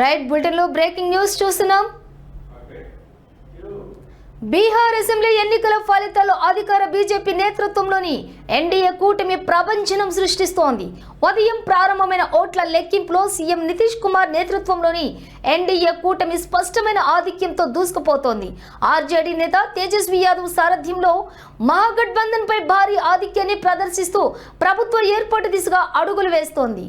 Right బులెటిన్లో breaking news చూస్తున్నాం. Bihar assembly ఎన్నికల ఫలితాలు అధికార బీజేపీ నేతృత్వంలోని ఎన్డీఏ కూటమి ప్రపంచనం సృష్టిస్తోంది. ఉదయం ప్రారంభమైన ఓట్ల లెక్కింపులో సీఎం నితీష్ కుమార్ నేతృత్వంలోని ఎన్డీఏ కూటమి స్పష్టమైన ఆధిక్యంతో దూసుకుపోతోంది. ఆర్జేడీ నేత తేజస్వి యాదవ్ సారథ్యంలో మహాగఠబంధన్పై భారీ ఆధిక్యాన్ని ప్రదర్శిస్తూ ప్రభుత్వ ఏర్పాటు దిశగా అడుగులు వేస్తోంది.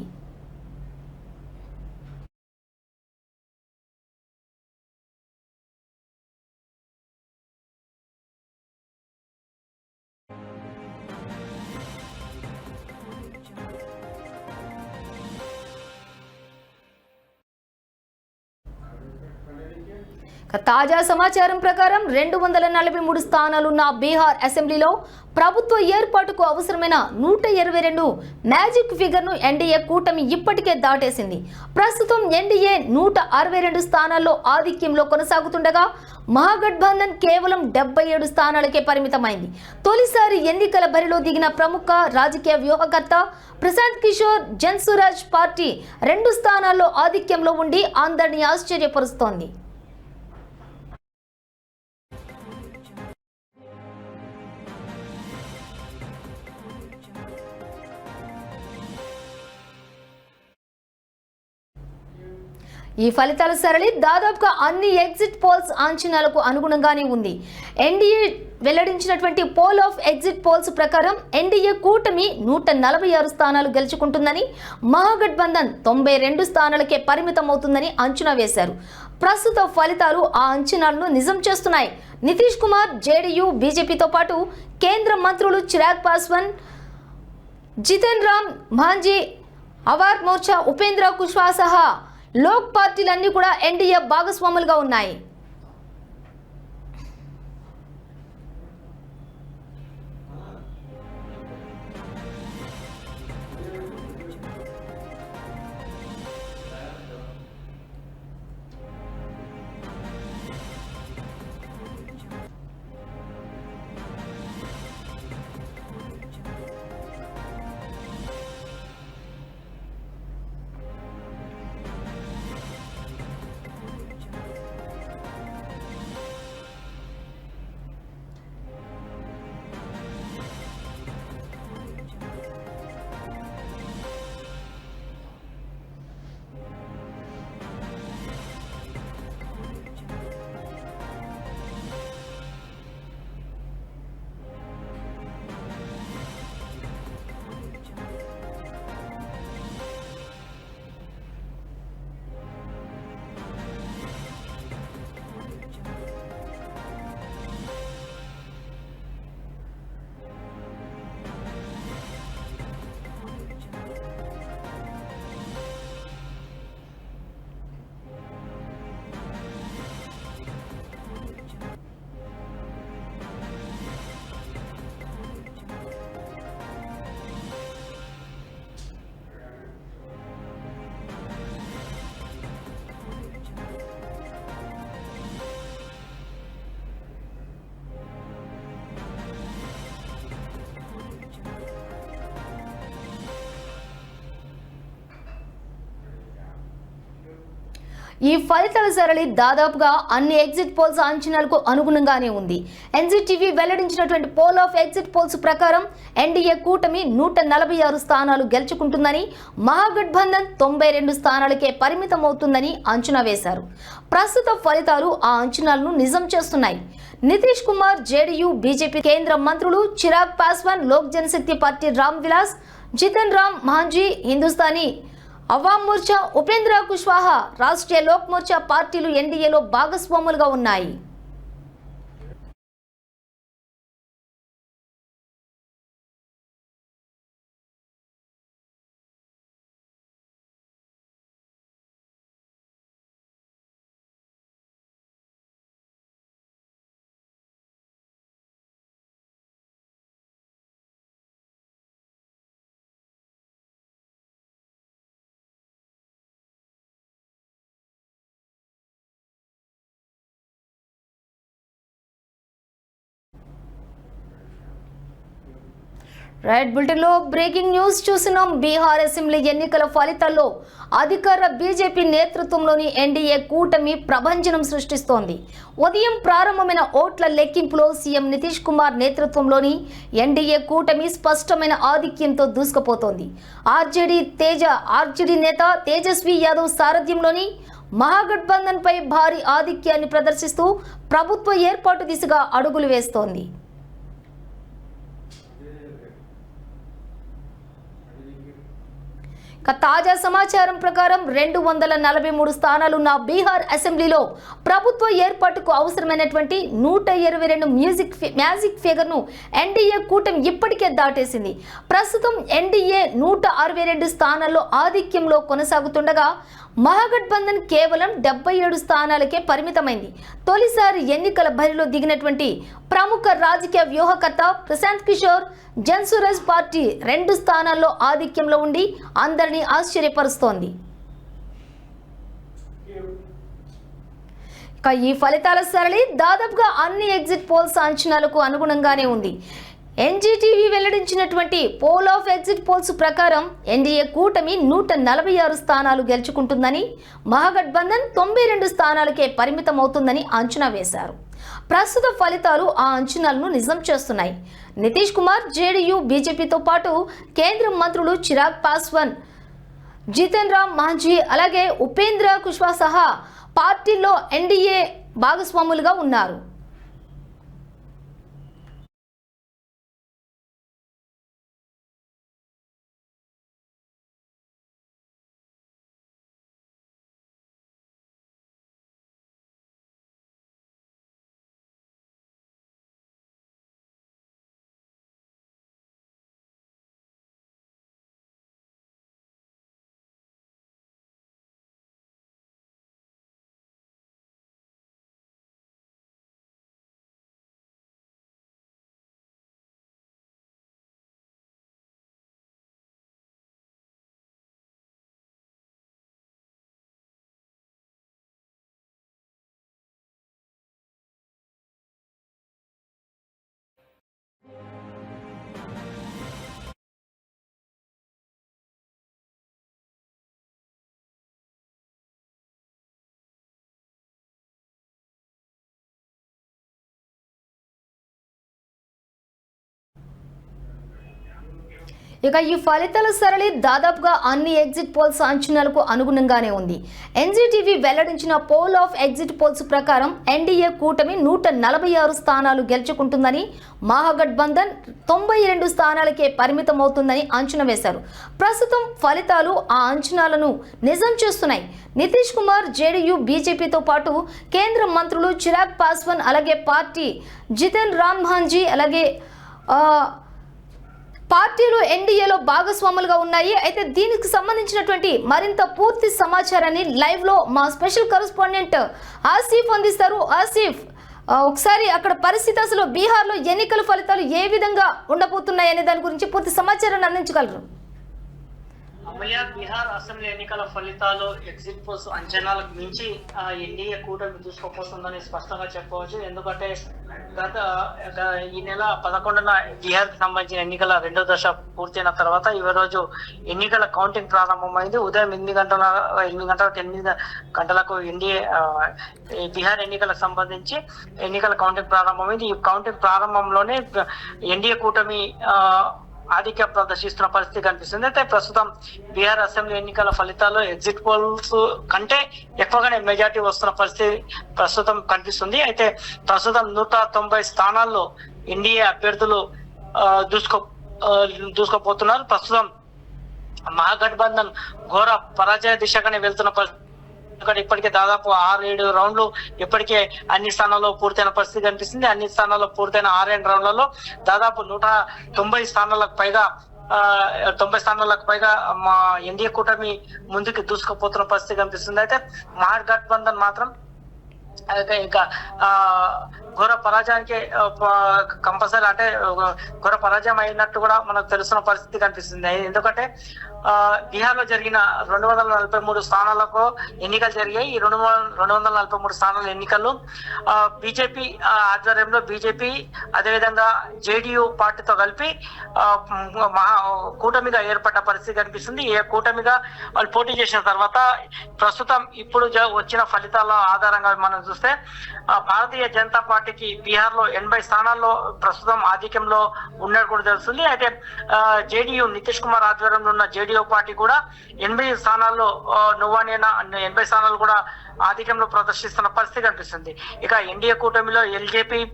తాజా సమాచారం ప్రకారం రెండు వందల నలభై మూడు స్థానాలున్న బీహార్ అసెంబ్లీలో ప్రభుత్వ ఏర్పాటుకు అవసరమైన నూట ఇరవై రెండు మ్యాజిక్ ఫిగర్ను ఎన్డీఏ కూటమి ఇప్పటికే దాటేసింది. ప్రస్తుతం ఎన్డీఏ నూట అరవై రెండు స్థానాల్లో ఆధిక్యంలో కొనసాగుతుండగా మహాగఠబంధన్ కేవలం డెబ్బై ఏడు స్థానాలకే పరిమితమైంది. తొలిసారి ఎన్నికల బరిలో దిగిన ప్రముఖ రాజకీయ వ్యూహకర్త ప్రశాంత్ కిషోర్ జన్సురాజ్ పార్టీ రెండు స్థానాల్లో ఆధిక్యంలో ఉండి అందరినీ ఆశ్చర్యపరుస్తోంది. ఈ ఫలితాల సరళి దాదాపుగా అన్ని ఎగ్జిట్ పోల్స్ అంచనాలకు అనుగుణంగానే ఉంది. ఎన్డీఏ వెల్లడించినటువంటి పోల్ ఆఫ్ ఎగ్జిట్ పోల్స్ ప్రకారం ఎన్డీఏ కూటమి నూట నలభై ఆరు స్థానాలు గెలుచుకుంటుందని మహాగఠబంధన్ తొంభై రెండు స్థానాలకే పరిమితమవుతుందని అంచనా వేశారు. ప్రస్తుత ఫలితాలు ఆ అంచనాలను నిజం చేస్తున్నాయి. నితీష్ కుమార్ జేడీయూ బీజేపీతో పాటు కేంద్ర మంత్రులు చిరాగ్ పాస్వాన్ జితేన్ రామ్ మాంజీ అవార్ మోర్చా ఉపేంద్ర కుష్వా సహా లోక్ పార్టీలన్నీ కూడా ఎన్డీఏ భాగస్వాములుగా ఉన్నాయి. ఈ ఫలితాల సరళి దాదాపుగా అన్ని ఎగ్జిట్ పోల్స్ అంచనాలకు అనుగుణంగానే ఉంది. ఎన్జీటీవీ వెల్లడించినటువంటి పోల్ ఆఫ్ ఎగ్జిట్ పోల్స్ ప్రకారం ఎన్డీఏ కూటమి నూట నలభై ఆరు స్థానాలు గెలుచుకుంటుందని మహాగఠబంధన్ తొంభై రెండు స్థానాలకే పరిమితమవుతుందని అంచనా వేశారు. ప్రస్తుత ఫలితాలు ఆ అంచనాలను నిజం చేస్తున్నాయి. నితీష్ కుమార్ జేడీయూ బీజేపీ కేంద్ర మంత్రులు చిరాగ్ పాస్వాన్ లోక్ జనశక్తి పార్టీ రామ్ విలాస్ జితన్ రామ్ మాంజీ హిందుస్థానీ అవాం మోర్చా ఉపేంద్ర కుష్వాహా రాష్ట్రీయ లోక్ మోర్చా పార్టీలు ఎన్డీఏలో భాగస్వాములుగా ఉన్నాయి. రైట్ బులెటిన్లో బ్రేకింగ్ న్యూస్ చూసినాం. బీహార్ అసెంబ్లీ ఎన్నికల ఫలితాల్లో అధికార బీజేపీ నేతృత్వంలోని ఎన్డీఏ కూటమి ప్రభంజనం సృష్టిస్తోంది. ఉదయం ప్రారంభమైన ఓట్ల లెక్కింపులో సీఎం నితీష్ కుమార్ నేతృత్వంలోని ఎన్డీఏ కూటమి స్పష్టమైన ఆధిక్యంతో దూసుకుపోతోంది. ఆర్జేడీ తేజ ఆర్జేడీ నేత తేజస్వి యాదవ్ సారథ్యంలోని మహాగఠబంధన్పై భారీ ఆధిక్యాన్ని ప్రదర్శిస్తూ ప్రభుత్వ ఏర్పాటు దిశగా అడుగులు వేస్తోంది. తాజా సమాచారం ప్రకారం రెండు వందల నలభై మూడు స్థానాలున్న బీహార్ అసెంబ్లీలో ప్రభుత్వ ఏర్పాటుకు అవసరమైనటువంటి నూట ఇరవై రెండు మ్యూజిక్ ఫి- మ్యాజిక్ ఫిగర్ను ఎన్డీఏ కూటమి ఇప్పటికే దాటేసింది. ప్రస్తుతం ఎన్డీఏ నూట అరవై రెండు స్థానాల్లో ఆధిక్యంలో కొనసాగుతుండగా మహాగఠబంధన్ కేవలం డెబ్బై ఏడు స్థానాలకే పరిమితమైంది. తొలిసారి ఎన్నికల బరిలో దిగినటువంటి ప్రముఖ రాజకీయ వ్యూహకర్త ప్రశాంత్ కిషోర్ జన్సురజ్ పార్టీ రెండు స్థానాల్లో ఆధిక్యంలో ఉండి అందరినీ ఆశ్చర్యపరుస్తోంది. ఈ ఫలితాల సరళి దాదాపుగా అన్ని ఎగ్జిట్ పోల్స్ అంచనాలకు అనుగుణంగానే ఉంది. ఎన్జీటీవీ వెల్లడించినటువంటి పోల్ ఆఫ్ ఎగ్జిట్ పోల్స్ ప్రకారం ఎన్డీఏ కూటమి నూట నలభై ఆరు స్థానాలు గెలుచుకుంటుందని మహాగఠబంధన్ తొంభై రెండు స్థానాలకే పరిమితమవుతుందని అంచనా వేశారు. ప్రస్తుత ఫలితాలు ఆ అంచనాలను నిజం చేస్తున్నాయి. నితీష్ కుమార్ జేడీయూ బీజేపీతో పాటు కేంద్ర మంత్రులు చిరాగ్ పాస్వాన్ జితేన్ రామ్ మాంఝీ అలాగే ఉపేంద్ర కుష్వా సహా పార్టీల్లో ఎన్డీఏ భాగస్వాములుగా ఉన్నారు. ఇక ఈ ఫలితాల సరళి దాదాపుగా అన్ని ఎగ్జిట్ పోల్స్ అంచనాలకు అనుగుణంగానే ఉంది. ఎన్జీటీవీ వెల్లడించిన పోల్ ఆఫ్ ఎగ్జిట్ పోల్స్ ప్రకారం ఎన్డీఏ కూటమి నూట నలభై ఆరు స్థానాలు గెలుచుకుంటుందని మహాగఠబంధన్ తొంభై రెండు స్థానాలకే పరిమితమవుతుందని అంచనా వేశారు. ప్రస్తుతం ఫలితాలు ఆ అంచనాలను నిజం చేస్తున్నాయి. నితీష్ కుమార్ జేడీయూ బీజేపీతో పాటు కేంద్ర మంత్రులు చిరాగ్ పాస్వాన్ అలాగే పార్టీ జితేన్ రామ్ మాంఝీ అలాగే పార్టీలు ఎన్డీఏలో భాగస్వాములుగా ఉన్నాయి. అయితే దీనికి సంబంధించినటువంటి మరింత పూర్తి సమాచారాన్ని లైవ్లో మా స్పెషల్ కరస్పాండెంట్ ఆసిఫ్ అందిస్తారు. ఆసిఫ్ ఒకసారి అక్కడ పరిస్థితి అసలు బీహార్లో ఎన్నికల ఫలితాలు ఏ విధంగా ఉండబోతున్నాయి అనే దాని గురించి పూర్తి సమాచారాన్ని అందించగలరు? అమల్య బీహార్ అసెంబ్లీ ఎన్నికల ఫలితాలు ఎగ్జిట్ పోల్స్ అంచనాలకు మించి ఆ, ఎన్డీఏ కూటమి దూసుకుపోతుందని స్పష్టంగా చెప్పవచ్చు. ఎందుకంటే గత ఈ నెల పదకొండున బీహార్ సంబంధించిన ఎన్నికల రెండో దశ పూర్తయిన తర్వాత ఈ రోజు ఎన్నికల కౌంటింగ్ ప్రారంభమైంది. ఉదయం ఎనిమిది గంటల ఎనిమిది గంటలకు ఎనిమిది గంటలకు ఎన్డీఏ బీహార్ ఎన్నికలకు సంబంధించి ఎన్నికల కౌంటింగ్ ప్రారంభమైంది. ఈ కౌంటింగ్ ప్రారంభంలోనే ఎన్డీఏ కూటమి ఆధిక్యం ప్రదర్శిస్తున్న పరిస్థితి కనిపిస్తుంది. అయితే ప్రస్తుతం బీహార్ అసెంబ్లీ ఎన్నికల ఫలితాలు ఎగ్జిట్ పోల్స్ కంటే ఎక్కువగానే మెజార్టీ వస్తున్న పరిస్థితి ప్రస్తుతం కనిపిస్తుంది. అయితే ప్రస్తుతం నూట తొంభై స్థానాల్లో ఎన్డీఏ అభ్యర్థులు దూసుకో దూసుకోపోతున్నారు. ప్రస్తుతం మహాగఠబంధన్ ఘోర పరాజయ దిశగానే వెళ్తున్న పరిస్థితి ఎందుకంటే ఇప్పటికే దాదాపు ఆరు ఏడు రౌండ్లు ఇప్పటికే అన్ని స్థానాల్లో పూర్తయిన పరిస్థితి కనిపిస్తుంది. అన్ని స్థానాల్లో పూర్తయిన ఆరేడు రౌండ్లలో దాదాపు నూట తొంభై స్థానాలకు పైగా తొంభై స్థానాలకు పైగా మా ఎన్డీఏ కూటమి ముందుకు దూసుకుపోతున్న పరిస్థితి కనిపిస్తుంది. అయితే మహాగఠబంధన్ మాత్రం ఇంకా ఆ ఘోర పరాజయానికి కంపల్సరీ అంటే ఘోర పరాజయం అయినట్టు కూడా మనకు తెలుస్తున్న పరిస్థితి కనిపిస్తుంది. ఎందుకంటే బీహార్లో జరిగిన రెండు వందల నలభై మూడు స్థానాలకు ఎన్నికలు జరిగాయి. ఈ రెండు రెండు వందల నలభై మూడు స్థానాల ఎన్నికల్లో బీజేపీ ఆధ్వర్యంలో బీజేపీ అదేవిధంగా జేడీయూ పార్టీతో కలిపి మహా కూటమిగా ఏర్పడ్డ పరిస్థితి కనిపిస్తుంది. ఏ కూటమిగా వాళ్ళు పోటీ చేసిన తర్వాత ప్రస్తుతం ఇప్పుడు జ- వచ్చిన ఫలితాల ఆధారంగా మనం చూస్తే భారతీయ జనతా పార్టీకి బీహార్లో ఎనభై స్థానాల్లో ప్రస్తుతం ఆధిక్యంలో ఉన్నట్టు కూడా తెలుస్తుంది. అయితే జేడీయూ నితీష్ కుమార్ ఆధ్వర్యంలో ఉన్న జేడీయూ పార్టీ కూడా ఎనభై స్థానాల్లో ఆ, ఎనభై స్థానాలు కూడా ఆధిక్యంలో ప్రదర్శిస్తున్న పరిస్థితి కనిపిస్తుంది. ఇక ఎన్డీఏ కూటమిలో ఎల్జేపీ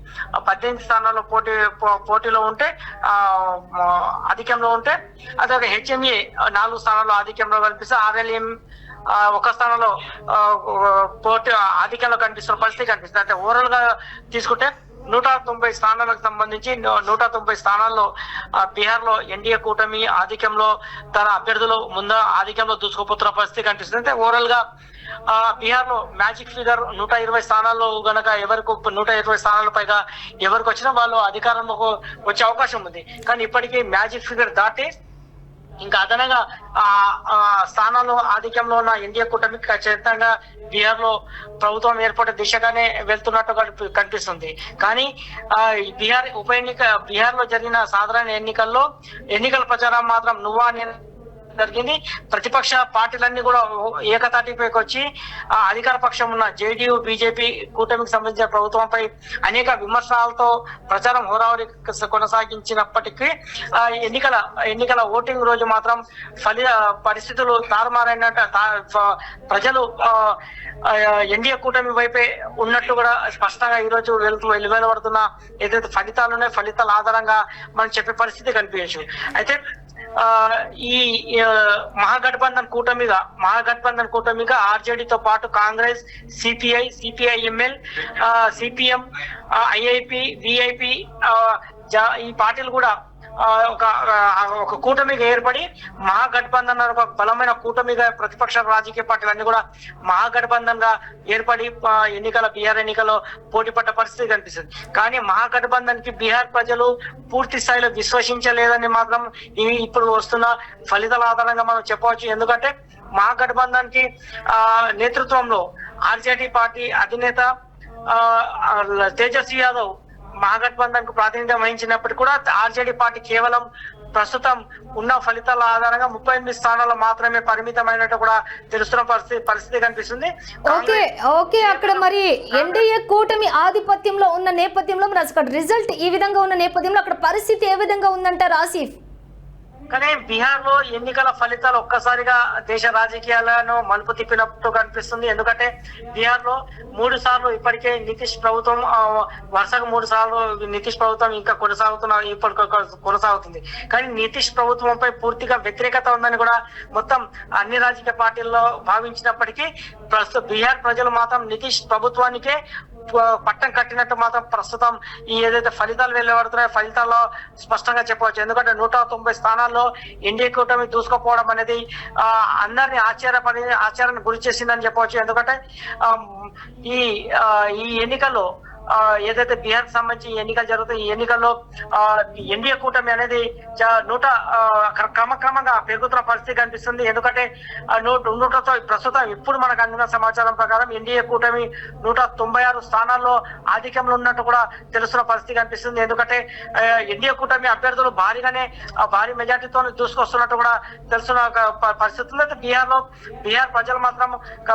పద్దెనిమిది స్థానాల్లో పోటీ పో- పోటీలో ఉంటే ఆధిక్యంలో ఉంటే అదే హెచ్ఎంఏ నాలుగు స్థానాల్లో ఆధిక్యంలో కనిపిస్తే ఆర్ఎల్ఎం ఒక స్థానంలో పోటీ ఆధిక్యంలో కనిపిస్తున్న పరిస్థితి కనిపిస్తుంది. అంటే ఓవరాల్గా తీసుకుంటే నూట తొంభై స్థానాలకు సంబంధించి నూట తొంభై స్థానాల్లో ఆ, బీహార్లో ఎన్డీఏ కూటమి ఆధిక్యంలో తన అభ్యర్థులు ముందు ఆధిక్యంలో దూసుకుపోతున్న పరిస్థితి కనిపిస్తుంది. అంటే ఓవరాల్గా ఆ, బీహార్లో మ్యాజిక్ ఫిగర్ నూట ఇరవై స్థానాల్లో గనక ఎవరికి నూట ఇరవై స్థానాల పైగా ఎవరికి వచ్చినా వాళ్ళు అధికారంలోకి వచ్చే అవకాశం ఉంది. కానీ ఇప్పటికీ మ్యాజిక్ ఫిగర్ దాటి ఇంకా అదనంగా ఆ ఆ స్థానాల్లో ఆధిక్యంలో ఉన్న ఎన్డీఏ కూటమి ఖచ్చితంగా బీహార్లో ప్రభుత్వం ఏర్పడే దిశగానే వెళ్తున్నట్టు కనిపిస్తుంది. కానీ ఆ బీహార్ ఉప ఎన్నిక బీహార్లో జరిగిన సాధారణ ఎన్నికల్లో ఎన్నికల ప్రచారం మాత్రం నువ్వా నేను జరిగింది. ప్రతిపక్ష పార్టీలన్నీ కూడా ఏకతాటిపైకి వచ్చి ఆ అధికార పక్షం ఉన్న జేడీయూ బీజేపీ కూటమికి సంబంధించిన ప్రభుత్వంపై అనేక విమర్శలతో ప్రచారం హోరావరి కొనసాగించినప్పటికీ ఎన్నికల ఎన్నికల ఓటింగ్ రోజు మాత్రం ఫలి పరిస్థితులు తారుమారైనట్టు తా- ప్రజలు ఎన్డీఏ కూటమి వైపే ఉన్నట్టు కూడా స్పష్టంగా ఈ రోజు వెళ్తూ వెలువడుతున్న ఏదైతే ఫలితాలు ఉన్నాయో ఫలితాల ఆధారంగా మనం చెప్పే పరిస్థితి కనిపించచ్చు. అయితే ఈ మహాగఠబంధన్ కూటమిగా మహాగఠబంధన్ కూటమిగా ఆర్జేడీతో పాటు Congress CPI CPIML CPM IIP VIP ఈ పార్టీలు కూడా ఒక ఒక కూటమిగా ఏర్పడి మహాగఠబంధన్ ఒక బలమైన కూటమిగా ప్రతిపక్ష రాజకీయ పార్టీలు అన్ని కూడా మహాగఠబంధన్గా ఏర్పడి ఎన్నికల బీహార్ ఎన్నికల్లో పోటీ పడ్డ పరిస్థితి కనిపిస్తుంది. కానీ మహాగఠబంధన్కి బీహార్ ప్రజలు పూర్తి స్థాయిలో విశ్వసించలేదని మాత్రం ఇవి ఇప్పుడు వస్తున్న ఫలితాల ఆధారంగా మనం చెప్పవచ్చు. ఎందుకంటే మహాగఠబంధన్కి ఆ నేతృత్వంలో ఆర్జేడీ పార్టీ అధినేత తేజస్వి యాదవ్ మహాగఠబంధన్కు ప్రాతినిధ్యం వహించినప్పటికీ కూడా ఆర్జేడీ పార్టీ కేవలం ప్రస్తుతం ఉన్న ఫలితాల ఆధారంగా ముప్పై ఎనిమిది స్థానాలు మాత్రమే పరిమితమైనట్టు కూడా తెలుస్తున్న పరిస్థితి పరిస్థితి కనిపిస్తుంది. ఓకే ఓకే అక్కడ మరి ఎన్డీఏ కూటమి ఆధిపత్యంలో ఉన్న నేపథ్యంలో మరి అక్కడ రిజల్ట్ ఈ విధంగా ఉన్న నేపథ్యంలో అక్కడ పరిస్థితి ఏ విధంగా ఉందంటారు ఆసిఫ్? కానీ బీహార్లో ఎన్నికల ఫలితాలు ఒక్కసారిగా దేశ రాజకీయాలను మలుపు తిప్పినట్టు కనిపిస్తుంది. ఎందుకంటే బీహార్లో మూడు సార్లు ఇప్పటికే నితీష్ ప్రభుత్వం వరుసగా మూడు సార్లు నితీష్ ప్రభుత్వం ఇంకా కొనసాగుతున్న ఇప్పటి కొనసాగుతుంది. కానీ నితీష్ ప్రభుత్వంపై పూర్తిగా వ్యతిరేకత ఉందని కూడా మొత్తం అన్ని రాజకీయ పార్టీల్లో భావించినప్పటికీ ప్రస్తుత బీహార్ ప్రజలు మాత్రం నితీష్ ప్రభుత్వానికే పట్టం కట్టినట్టు మాత్రం ప్రస్తుతం ఈ ఏదైతే ఫలితాలు వెళ్ళబడుతున్నాయో ఫలితాల్లో స్పష్టంగా చెప్పవచ్చు. ఎందుకంటే నూట తొంభై స్థానాల్లో ఎన్డీఏ కూటమి దూసుకుపోవడం అనేది అందరినీ ఆశ్చర్యపడి ఆశ్చర్యాన్ని గురి చేసిందని చెప్పవచ్చు. ఎందుకంటే ఈ ఈ ఎన్నికల్లో ఏదైతే బీహార్ సంబంధించి ఎన్నికలు జరుగుతాయి ఈ ఎన్నికల్లో ఆ, ఎన్డీఏ కూటమి అనేది నూట క్రమక్రమంగా పెరుగుతున్న పరిస్థితి కనిపిస్తుంది. ఎందుకంటే నూట నూటతో ప్రస్తుతం ఇప్పుడు మనకు అందిన సమాచారం ప్రకారం ఎన్డీఏ కూటమి నూట తొంభై ఆరు స్థానాల్లో ఆధిక్యంలో ఉన్నట్టు కూడా తెలుస్తున్న పరిస్థితి కనిపిస్తుంది. ఎందుకంటే ఎన్డీఏ కూటమి అభ్యర్థులు భారీగానే భారీ మెజార్టీతో దూసుకొస్తున్నట్టు కూడా తెలుస్తున్న పరిస్థితుల్లో అయితే బీహార్లో బీహార్ ప్రజలు మాత్రం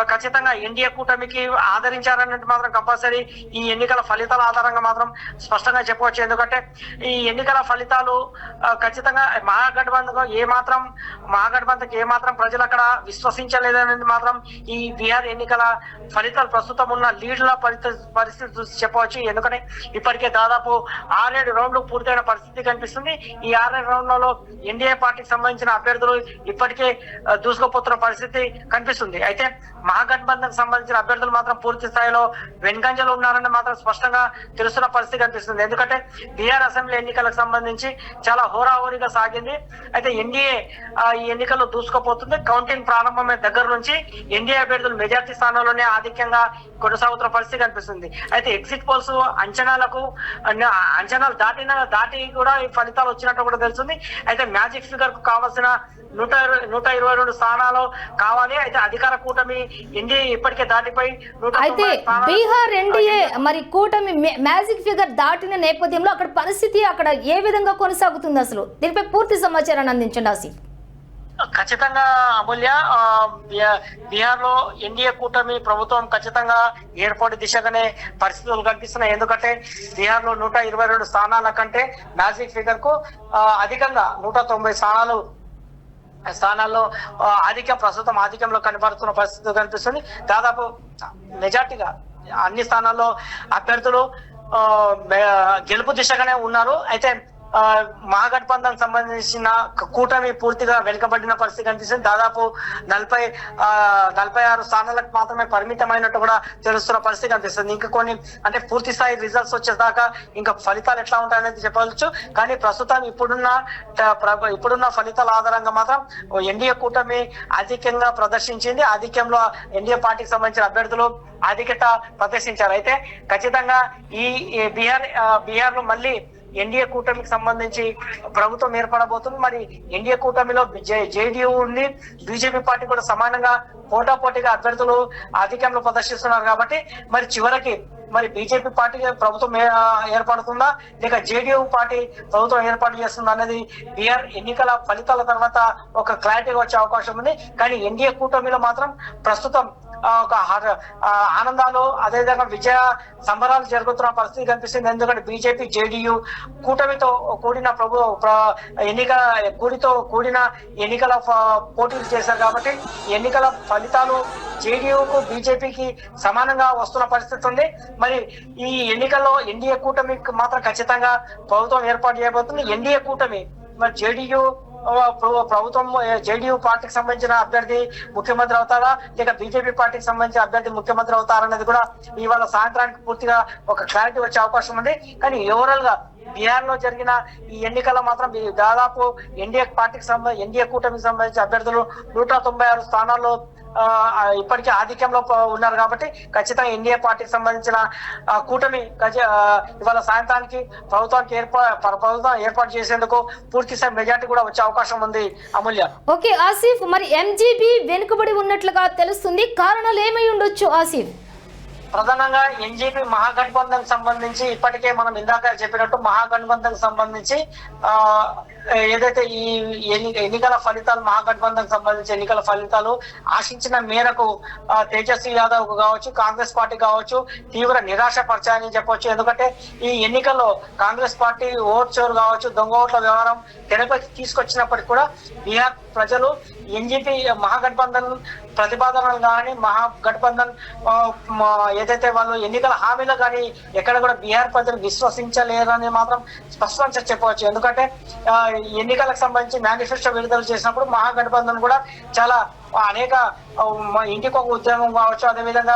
ఖచ్చితంగా ఎన్డీఏ కూటమికి ఆదరించారన్నట్టు మాత్రం కంపల్సరీ ఈ ఎన్నికల ఫలితాల ఆధారంగా మాత్రం స్పష్టంగా చెప్పవచ్చు. ఎందుకంటే ఈ ఎన్నికల ఫలితాలు ఖచ్చితంగా మహాగఠబంధన్ ఏ మాత్రం మహాగఠబంధన్కి ఏ మాత్రం ప్రజలు అక్కడ విశ్వసించలేదనేది మాత్రం ఈ బీహార్ ఎన్నికల ఫలితాలు ప్రస్తుతం ఉన్న లీడ్ల పరిస్థితి పరిస్థితి చూసి చెప్పవచ్చు. ఎందుకంటే ఇప్పటికే దాదాపు ఆరేడు రౌండ్లు పూర్తయిన పరిస్థితి కనిపిస్తుంది. ఈ ఆరేడు రౌండ్లలో ఎన్డీఏ పార్టీకి సంబంధించిన అభ్యర్థులు ఇప్పటికే దూసుకుపోతున్న పరిస్థితి కనిపిస్తుంది. అయితే మహాగఠబంధన్ సంబంధించిన అభ్యర్థులు మాత్రం పూర్తి స్థాయిలో వెనుకంజలు ఉన్నారని మాత్రం స్పష్టంగా తెలుస్తున్న పరిస్థితి కనిపిస్తుంది. ఎందుకంటే బీహార్ అసెంబ్లీ ఎన్నికలకు సంబంధించి చాలా హోరాహోరీగా సాగింది. అయితే ఎన్డీఏ ఈ ఎన్నికల్లో దూసుకుపోతుంది. కౌంటింగ్ ప్రారంభమైన దగ్గర నుంచి ఎన్డీఏ అభ్యర్థులు మెజార్టీ స్థానాల్లోనే ఆధిక్యంగా కొనసాగుతున్న పరిస్థితి కనిపిస్తుంది. అయితే ఎగ్జిట్ పోల్స్ అంచనాలకు అంచనాలు దాటిన దాటి కూడా ఈ ఫలితాలు వచ్చినట్టు కూడా తెలుస్తుంది. అయితే మ్యాజిక్ ఫిగర్కు కావాల్సిన నూట ఇరవై- నూట ఇరవై రెండు స్థానాలు కావాలి. అయితే అధికార కూటమి ఎన్డీఏ ఇప్పటికే దాటిపోయి నూట అయితే బీహార్ ఎన్డీఏ మరి కూటమి మ్యాజిక్ ఫిగర్ దాటిన నేపథ్యంలో అక్కడ పరిస్థితి అక్కడ ఏ విధంగా కొనసాగుతుంది అసలు? దీనిపై పూర్తి సమాచారాన్ని అందించండి ఆసిఫ్ ఖచ్చితంగా అమూల్య బీహార్లో ఎన్డీఏ కూటమి ప్రభుత్వం ఖచ్చితంగా ఏర్పాటు దిశగానే పరిస్థితులు కనిపిస్తున్నాయి ఎందుకంటే బీహార్లో నూట ఇరవై రెండు స్థానాల కంటే మ్యాజిక్ ఫిగర్కు అధికంగా నూట తొంభై స్థానాలు స్థానాల్లో ఆ, ఆధిక్యం ప్రస్తుతం ఆధిక్యంలో కనబడుతున్న పరిస్థితి కనిపిస్తుంది. దాదాపు మెజార్టీగా అన్ని స్థానాల్లో అభ్యర్థులు ఆ, గెలుపు దిశగానే ఉన్నారు. అయితే మహాగఠబంధన్ సంబంధించిన కూటమి పూర్తిగా వెనుకబడిన పరిస్థితి కనిపిస్తుంది. దాదాపు నలభై నలభై ఆరు స్థానాలకు మాత్రమే పరిమితమైనట్టు కూడా తెలుస్తున్న పరిస్థితి కనిపిస్తుంది. ఇంకా కొన్ని అంటే పూర్తి స్థాయి రిజల్ట్స్ వచ్చేదాకా ఇంకా ఫలితాలు ఎట్లా ఉంటాయనేది చెప్పవచ్చు. కానీ ప్రస్తుతం ఇప్పుడున్న ఇప్పుడున్న ఫలితాల ఆధారంగా మాత్రం ఎన్డీఏ కూటమి ఆధిక్యంగా ప్రదర్శించింది. ఆధిక్యంలో ఎన్డీఏ పార్టీకి సంబంధించిన అభ్యర్థులు ఆధిక్యత ప్రదర్శించారు. అయితే ఖచ్చితంగా ఈ బీహార్ బీహార్లో మళ్ళీ ఎన్డీఏ కూటమికి సంబంధించి ప్రభుత్వం ఏర్పడబోతుంది. మరి ఎన్డీఏ కూటమిలో జేడీయూ ఉంది బీజేపీ పార్టీ కూడా సమానంగా పోటాపోటీగా అభ్యర్థులు ఆధిక్యంలో ప్రదర్శిస్తున్నారు కాబట్టి మరి చివరికి మరి బీజేపీ పార్టీ ప్రభుత్వం ఏ- ఏర్పడుతుందా? లేక జేడీయూ పార్టీ ప్రభుత్వం ఏర్పాటు చేస్తుందా అనేది బీఆర్ ఎన్నికల ఫలితాల తర్వాత ఒక క్లారిటీ వచ్చే అవకాశం ఉంది. కానీ ఎన్డీఏ కూటమిలో మాత్రం ప్రస్తుతం ఒక ఆనందాలు అదేవిధంగా విజయ సంబరాలు జరుగుతున్న పరిస్థితి కనిపిస్తుంది. ఎందుకంటే బీజేపీ జేడీయూ కూటమితో కూడిన ప్రభు ప్ర- ఎన్నికల కూడితో కూడిన ఎన్నికల పోటీలు చేశారు కాబట్టి ఎన్నికల ఫలితాలు జేడీయూకు బీజేపీకి సమానంగా వస్తున్న పరిస్థితి ఉంది. మరి ఈ ఎన్నికల్లో ఎన్డీఏ కూటమికి మాత్రం ఖచ్చితంగా ప్రభుత్వం ఏర్పాటు చేయబోతుంది. ఎన్డీఏ కూటమి మరి జేడీయూ ప్రభుత్వం జేడీయూ పార్టీకి సంబంధించిన అభ్యర్థి ముఖ్యమంత్రి అవుతారా లేక బీజేపీ పార్టీకి సంబంధించిన అభ్యర్థి ముఖ్యమంత్రి అవుతారా అనేది కూడా ఇవాళ సాయంత్రానికి పూర్తిగా ఒక క్లారిటీ వచ్చే అవకాశం ఉంది. కానీ ఓవరాల్గా బీహార్లో జరిగిన ఈ ఎన్నికల్లో మాత్రం దాదాపు ఎన్డీఏ పార్టీకి సంబంధించి ఎన్డీఏ కూటమికి సంబంధించి అభ్యర్థులు నూట తొంభై ఆరు స్థానాల్లో ఇప్పటికే ఆధిక్యంలో ఉన్నారు కాబట్టి ఖచ్చితంగా ఎన్డీఏ పార్టీకి సంబంధించిన కూటమి ఇవాళ సాయంత్రానికి ప్రభుత్వానికి ఏర్పా ప్రభుత్వం ఏర్పాటు చేసేందుకు పూర్తి స్థాయి మెజార్టీ కూడా వచ్చే అవకాశం ఉంది అమూల్య. ఓకే ఆసిఫ్ మరి ఎంజీబీ వెనుకబడి ఉన్నట్లుగా తెలుస్తుంది. కారణాలు ఏమై ఉండొచ్చు ఆసిఫ్? ప్రధానంగా ఎన్జీపీ మహాగఠబంధన్ సంబంధించి ఇప్పటికే మనం ఇందాక చెప్పినట్టు మహాగఠబంధన్ సంబంధించి ఆ ఏదైతే ఈ ఎన్ని ఎన్నికల ఫలితాలు మహాగఠబంధన్ సంబంధించి ఎన్నికల ఫలితాలు ఆశించిన మేరకు తేజస్వి యాదవ్ కావచ్చు కాంగ్రెస్ పార్టీ కావచ్చు తీవ్ర నిరాశ పరిచాయని చెప్పవచ్చు ఎందుకంటే ఈ ఎన్నికల్లో కాంగ్రెస్ పార్టీ ఓట్ చోరు కావచ్చు దొంగ ఓట్ల వ్యవహారం తెరపైకి తీసుకొచ్చినప్పటికీ కూడా బీహార్ ప్రజలు ఎన్జీపీ మహాగఠబంధన్ ప్రతిపాదనలు కానీ మహాగఠబంధన్ ఏదైతే వాళ్ళు ఎన్నికల హామీలు కానీ ఎక్కడ కూడా బీహార్ ప్రజలు విశ్వసించలేరని మాత్రం స్పష్టంగా చెప్పవచ్చు. ఎందుకంటే ఎన్నికలకు సంబంధించి మేనిఫెస్టో విడుదల చేసినప్పుడు మహాగఠబంధన్ కూడా చాలా అనేక ఇంటికి ఒక ఉద్యోగం కావచ్చు అదేవిధంగా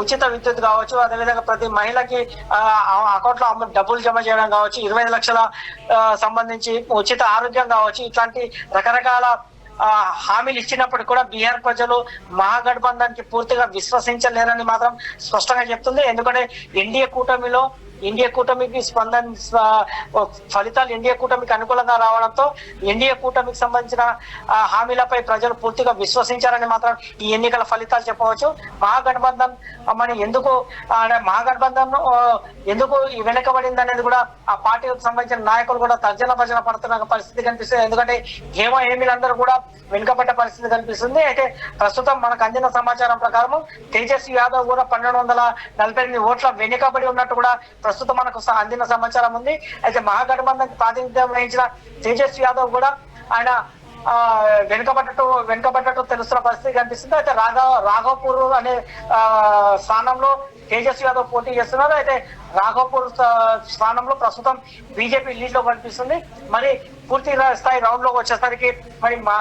ఉచిత విద్యుత్ కావచ్చు అదేవిధంగా ప్రతి మహిళకి అకౌంట్లో డబ్బులు జమ చేయడం కావచ్చు ఇరవై ఐదు లక్షల సంబంధించి ఉచిత ఆరోగ్యం కావచ్చు ఇట్లాంటి రకరకాల హామీలు ఇచ్చినప్పుడు కూడా బీహార్ ప్రజలు మహాగఠబంధానికి పూర్తిగా విశ్వసించలేరని మాత్రం స్పష్టంగా చెప్తుంది. ఎందుకంటే ఎన్డీఏ కూటమిలో ఎన్డీఏ కూటమికి స్పందన ఫలితాలు ఎన్డీఏ కూటమికి అనుకూలంగా రావడంతో ఎన్డీఏ కూటమికి సంబంధించిన హామీలపై ప్రజలు పూర్తిగా విశ్వసించారని మాత్రం ఈ ఎన్నికల ఫలితాలు చెప్పవచ్చు. మహాగఠబంధన్ మరి ఎందుకు మహాగఠబంధన్ ఎందుకు వెనుకబడింది అనేది కూడా ఆ పార్టీకి సంబంధించిన నాయకులు కూడా తర్జన భజన పడుతున్న పరిస్థితి కనిపిస్తుంది. ఎందుకంటే హేమ హేమిలందరూ కూడా వెనుకబడ్డ పరిస్థితి కనిపిస్తుంది. అయితే ప్రస్తుతం మనకు అందిన సమాచారం ప్రకారం తేజస్వి యాదవ్ కూడా పన్నెండు వందల నలభై ఎనిమిది ఓట్ల వెనుకబడి ఉన్నట్టు కూడా ప్రస్తుతం మనకు అందిన సమాచారం ఉంది. అయితే మహాగఠబంధన్ ప్రాతినిధ్యం వహించిన తేజస్వి యాదవ్ కూడా ఆయన వెనుకబడ్డట్టు వెనుకబడ్డట్టు తెలుస్తున్న పరిస్థితి కనిపిస్తుంది. అయితే రాఘవ రాఘవపూర్ అనే స్థానంలో తేజస్వి యాదవ్ పోటీ చేస్తున్నారు. అయితే రాఘవపూర్ స్థానంలో ప్రస్తుతం బీజేపీ లీడ్లో కనిపిస్తుంది. మరి పూర్తి స్థాయి రౌండ్లోకి వచ్చేసరికి మరి మా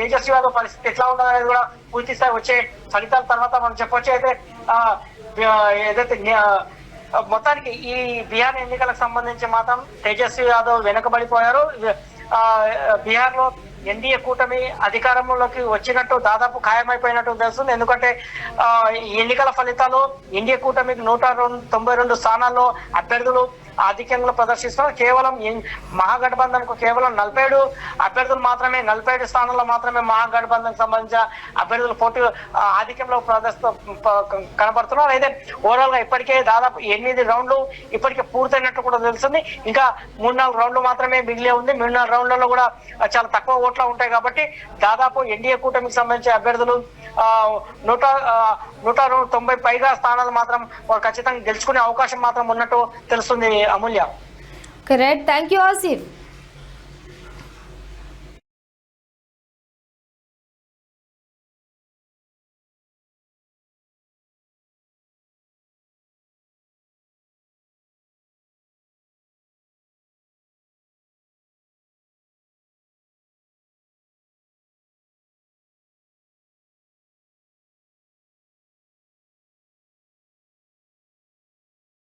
తేజస్వి యాదవ్ పరిస్థితి ఎట్లా ఉండాలనేది కూడా పూర్తి స్థాయి వచ్చే ఫలితాల తర్వాత మనం చెప్పొచ్చు. అయితే ఏదైతే మొత్తానికి ఈ బీహార్ ఎన్నికలకు సంబంధించి మాత్రం తేజస్వి యాదవ్ వెనుకబడిపోయారు. బీహార్లో ఎన్డీఏ కూటమి అధికారంలోకి వచ్చినట్టు దాదాపు ఖాయమైపోయినట్టు తెలుస్తుంది. ఎందుకంటే ఈ ఎన్నికల ఫలితాలు ఎన్డీఏ కూటమికి నూట రెండు తొంభై రెండు స్థానాల్లో అభ్యర్థులు ఆధిక్యంలో ప్రదర్శిస్తున్నారు కేవలం ఎన్- మహాగఠబంధన్కు కేవలం నలభై ఏడు అభ్యర్థులు మాత్రమే నలభై ఏడు స్థానాల్లో మాత్రమే మహాగఠబంధన్ సంబంధించిన అభ్యర్థులు పోటీ ఆధిక్యంలో ప్రదర్శ కనబడుతున్నారు. అయితే ఓవరాల్గా ఇప్పటికే దాదాపు ఎనిమిది రౌండ్లు ఇప్పటికే పూర్తయినట్టు కూడా తెలుస్తుంది. ఇంకా మూడు నాలుగు రౌండ్లు మాత్రమే మిగిలే ఉంది. మూడు నాలుగు రౌండ్లలో కూడా చాలా తక్కువ ఓట్లు ఉంటాయి కాబట్టి దాదాపు ఎన్డీఏ కూటమికి సంబంధించిన అభ్యర్థులు ఆ, నూట నూట తొంభై పైగా స్థానాలు మాత్రం ఖచ్చితంగా గెలుచుకునే అవకాశం మాత్రం ఉన్నట్టు తెలుస్తుంది. Amulya correct thank you Asif